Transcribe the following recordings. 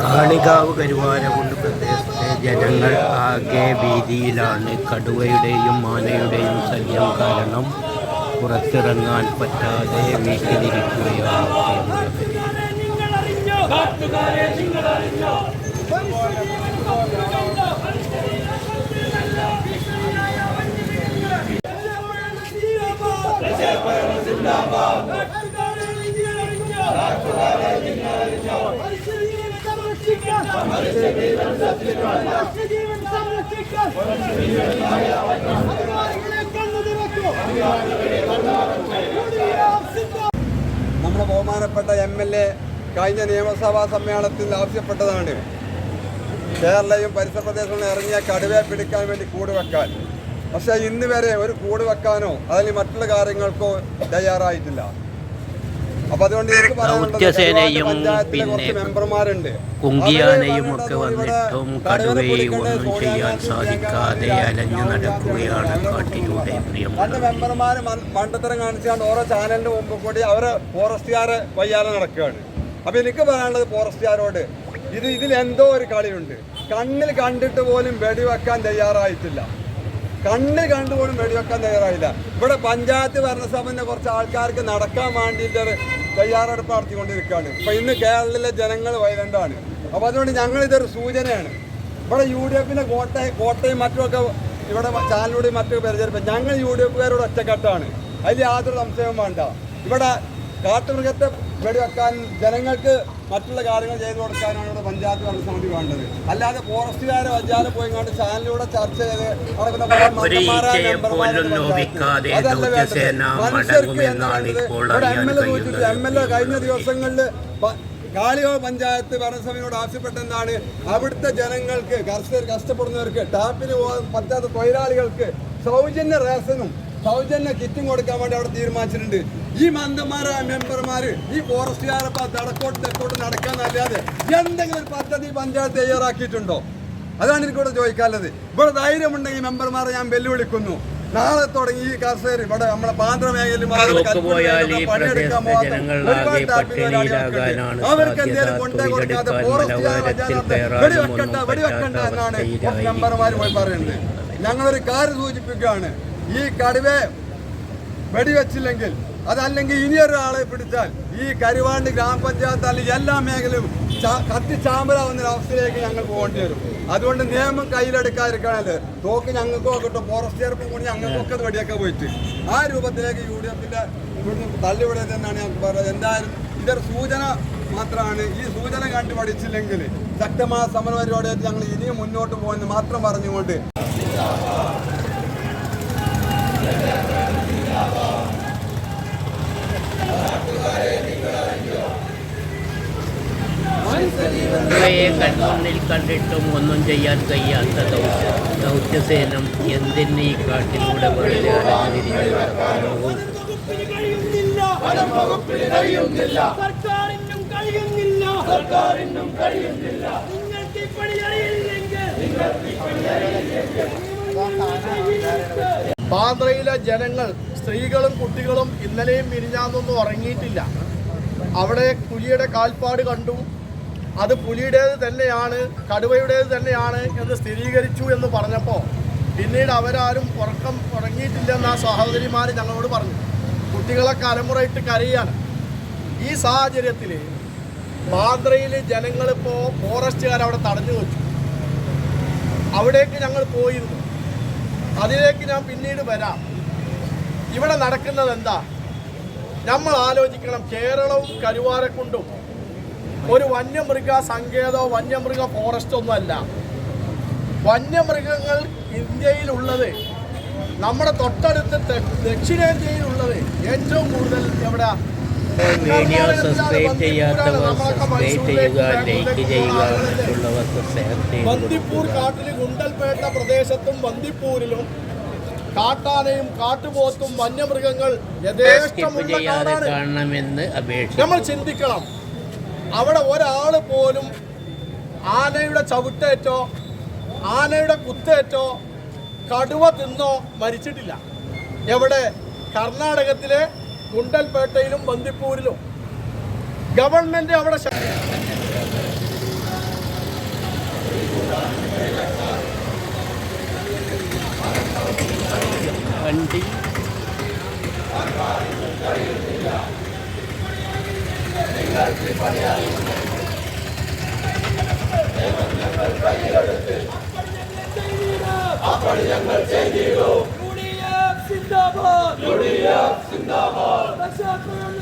കാളികാവ് കരുവാരകുണ്ട് പ്രദേശത്തെ ജനങ്ങൾ ആകെ ഭീതിയിലാണ് കടുവയുടെയും മാനയുടെയും ശല്യം കാരണം പുറത്തിറങ്ങാൻ പറ്റാതെ വീട്ടിലിരിക്കുകയാണ് ചെയ്യുന്നത്. നമ്മുടെ ബഹുമാനപ്പെട്ട എം എൽ എ കഴിഞ്ഞ നിയമസഭാ സമ്മേളനത്തിൽ ആവശ്യപ്പെട്ടതാണ് കേരളയും പരിസര പ്രദേശങ്ങളും ഇറങ്ങിയ കടുവയെ പിടിക്കാൻ വേണ്ടി കൂട് വെക്കാൻ. പക്ഷേ ഇന്ന് വരെ ഒരു കൂട് വെക്കാനോ അതിൽ മറ്റുള്ള കാര്യങ്ങൾക്കോ തയ്യാറായിട്ടില്ല അപ്പൊ അതുകൊണ്ട് എനിക്ക് പറയാനുള്ളത് ദൗത്യസേനയും പിന്നെ മെമ്പർമാരുണ്ട്. കുങ്കിയാനയും ഒക്കെ വന്നിട്ടും കടുവയും ഒന്നും ചെയ്യാൻ സാധിക്കാതെ അലഞ്ഞു നടക്കുകയാണ് കാട്ടിലൂടെ മൺ- മണ്ടത്തരം കാണിച്ചുകൊണ്ട് ഓരോ ചാനലിന്റെ മുമ്പ് കൂടി അവർ ഫോറസ്റ്റുകാരെ വയ്യാതെ നടക്കുകയാണ്. അപ്പൊ എനിക്ക് പറയാനുള്ളത് ഫോറസ്റ്റുകാരോട് ഇത് ഇതിൽ എന്തോ ഒരു കളിയുണ്ട്. കണ്ണിൽ കണ്ടിട്ട് പോലും വെടിവെക്കാൻ തയ്യാറായിട്ടില്ല. കണ്ണിൽ കണ്ടുപോലും വെടിവെക്കാൻ തയ്യാറായില്ല. ഇവിടെ പഞ്ചായത്ത് ഭരണസഭന്റെ കുറച്ച് ആൾക്കാർക്ക് നടക്കാൻ വേണ്ടിയിട്ട് തയ്യാറെടുപ്പ് നടത്തിക്കൊണ്ടിരിക്കുകയാണ്. ഇപ്പൊ ഇന്ന് കേരളത്തിലെ ജനങ്ങൾ വൈലന്റാണ് അപ്പൊ അതുകൊണ്ട് ഞങ്ങൾ ഇതൊരു സൂചനയാണ്. ഇവിടെ യു ഡി എഫിന്റെ കോട്ടയം കോട്ടയും മറ്റുമൊക്കെ ഇവിടെ ചാനലിലൂടെയും മറ്റൊക്കെ പരിചയപ്പെടും ഞങ്ങൾ യു ഡി എഫുകാരോട് ഒറ്റക്കെട്ടാണ്. അതിൽ യാതൊരു സംശയവും വേണ്ട. ഇവിടെ കാട്ടുമൃഗത്തെ വെടിവെക്കാൻ ജനങ്ങൾക്ക് മറ്റുള്ള കാര്യങ്ങൾ ചെയ്തു കൊടുക്കാനാണ് ഇവിടെ പഞ്ചായത്ത് ഭരണസമിതി വേണ്ടത്. അല്ലാതെ ഫോറസ്റ്റുകാരെ വജാല പോയി കണ്ട് ചാനലിലൂടെ ചർച്ച ചെയ്ത് നടക്കുന്ന മനുഷ്യർക്ക് എൽ എം എൽ എ കഴിഞ്ഞ ദിവസങ്ങളിൽ കാളിയോ പഞ്ചായത്ത് ഭരണസമിതിയോട് ആവശ്യപ്പെട്ടെന്നാണ് അവിടുത്തെ ജനങ്ങൾക്ക് കർഷകർ കഷ്ടപ്പെടുന്നവർക്ക് ടാപ്പിന് പോകാൻ പറ്റാത്ത തൊഴിലാളികൾക്ക് സൗജന്യ റേഷനും സൗജന്യ കിറ്റും കൊടുക്കാൻ വേണ്ടി അവിടെ തീരുമാനിച്ചിട്ടുണ്ട്. ഈ മന്ത്രിമാരായ മെമ്പർമാർ ഈ ഫോറസ്റ്റുകാരെ തടക്കോട്ട് തെക്കോട്ട് നടക്കാന്നല്ലാതെ എന്തെങ്കിലും പദ്ധതി പഞ്ചായത്ത് തയ്യാറാക്കിയിട്ടുണ്ടോ? അതാണ് എനിക്കിവിടെ ചോദിക്കാനുള്ളത്. ഇവിടെ ധൈര്യമുണ്ടെങ്കിൽ മെമ്പർമാരെ ഞാൻ വെല്ലുവിളിക്കുന്നു. നാളെ തുടങ്ങി ഈ കർഷകർ ഇവിടെ നമ്മുടെ പാന്ത്ര മേഖലയിൽ അവർക്ക്. എന്തെങ്കിലും കൊണ്ടേ കൊടുക്കാതെ വെടിവെക്കണ്ട വെടിവെക്കണ്ട എന്നാണ്. മെമ്പർമാർ പോയി പറയുന്നത്. ഞങ്ങളൊരു കാര്യം സൂചിപ്പിക്കുകയാണ്. ഈ കടുവയെ വെടിവെച്ചില്ലെങ്കിൽ അതല്ലെങ്കിൽ ഇനിയൊരാളെ പിടിച്ചാൽ ഈ കരുവാണ്ട് ഗ്രാമപഞ്ചായത്ത് അല്ലെങ്കിൽ എല്ലാ മേഖലയും കത്തി അവസ്ഥയിലേക്ക് ഞങ്ങൾ പോകേണ്ടി വരും. അതുകൊണ്ട് നിയമം കയ്യിലെടുക്കാതിരിക്കണത് തോക്ക് ഞങ്ങൾക്കോ കിട്ടും ഫോറസ്റ്റ് ചേർപ്പും കൂടി ഞങ്ങൾക്കൊക്കെ വെടിയൊക്കെ പോയിട്ട്. ആ രൂപത്തിലേക്ക് യു ഡി എഫിന്റെ ഇവിടുന്ന് തള്ളിവിടരുത് എന്നാണ് ഞങ്ങൾക്ക് പറയുന്നത് എന്തായാലും ഇതൊരു സൂചന മാത്രമാണ്. ഈ സൂചന കണ്ടു പഠിച്ചില്ലെങ്കിൽ ശക്തമായ സമരപരിപാടിയായിട്ട് ഞങ്ങൾ ഇനിയും മുന്നോട്ട് പോകുമെന്ന് മാത്രം പറഞ്ഞുകൊണ്ട് ഇവയെ കൺമുന്നിൽ കണ്ടിട്ടും ഒന്നും ചെയ്യാൻ കഴിയാത്ത ദൗത്യ ദൗത്യസേനം എന്തിന് ഈ കാട്ടിലൂടെ സർക്കാരിനും കഴിയുന്നില്ല. സർക്കാരിനും കഴിയുന്നില്ല. നിങ്ങൾക്ക് അറിയില്ലെങ്കിൽ. ബാന്ദ്രയിലെ ജനങ്ങൾ സ്ത്രീകളും കുട്ടികളും ഇന്നലെയും മിനിഞ്ഞാന്നൊന്നും ഉറങ്ങിയിട്ടില്ല. അവിടെ പുലിയുടെ കാൽപ്പാട് കണ്ടു. അത് പുലിയുടേത് തന്നെയാണ് കടുവയുടേത് തന്നെയാണ് എന്ന് സ്ഥിരീകരിച്ചു എന്ന് പറഞ്ഞപ്പോൾ പിന്നീട് അവരാരും ഉറക്കം ഉറങ്ങിയിട്ടില്ലെന്ന് ആ സഹോദരിമാർ ഞങ്ങളോട് പറഞ്ഞു. കുട്ടികളെ കലമുറയിട്ട് കരയാണ്. ഈ സാഹചര്യത്തിൽ ബാന്ദ്രയിൽ ജനങ്ങളിപ്പോൾ ഫോറസ്റ്റുകാർ അവിടെ തടഞ്ഞു വെച്ചു. അവിടേക്ക് ഞങ്ങൾ പോയിരുന്നു. അതിലേക്ക് ഞാൻ പിന്നീട് വരാം. ഇവിടെ നടക്കുന്നത് എന്താ? നമ്മൾ ആലോചിക്കണം കേരളവും കരുവാരക്കുണ്ടും. ഒരു വന്യമൃഗ സങ്കേതോ വന്യമൃഗ ഫോറസ്റ്റോ ഒന്നുമല്ല വന്യമൃഗങ്ങൾ ഇന്ത്യയിലുള്ളത് നമ്മുടെ തൊട്ടടുത്ത് ദക്ഷിണേന്ത്യയിലുള്ളത് ഏറ്റവും കൂടുതൽ എവിടെ വീഡിയോ സബ്സ്ക്രൈബ് ചെയ്യാത്തവർ സബ്സ്ക്രൈബ് ചെയ്യുക ലൈക്ക് ചെയ്യുക മറ്റുള്ളവർക്ക് ഷെയർ ചെയ്യുക ബന്ദിപ്പൂർ കാട്ടിൽ ഗുണ്ടൽപേട്ട പ്രദേശത്തും ബന്ദിപ്പൂരിലും കാട്ടാനയും കാട്ടുപോത്തും വന്യമൃഗങ്ങൾ ചെയ്യാതെ കാണണമെന്ന് അപേക്ഷ നമ്മൾ ചിന്തിക്കണം. അവിടെ ഒരാൾ പോലും ആനയുടെ ചവിട്ടേറ്റോ ആനയുടെ കുത്തേറ്റോ കടുവ തിന്നോ മരിച്ചിട്ടില്ല. എവിടെ? കർണാടകത്തിലെ ഗുണ്ടൽപേട്ടയിലും ബന്ദിപ്പൂരിലും. ഗവൺമെന്റ് അവിടെ അപ്പോൾ ഞങ്ങൾ ചെയ്തു. സിന്ദാബാദ് യുഡിഎഫ് സിന്ദാബാദ് പ്രശാസനം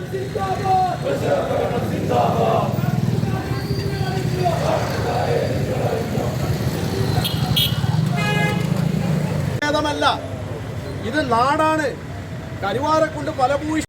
സിന്ദാബാദ് ഭേദമല്ല ഇത് നാടാണ്. കരുവാരക്കുണ്ട് പല ഭൂഷ്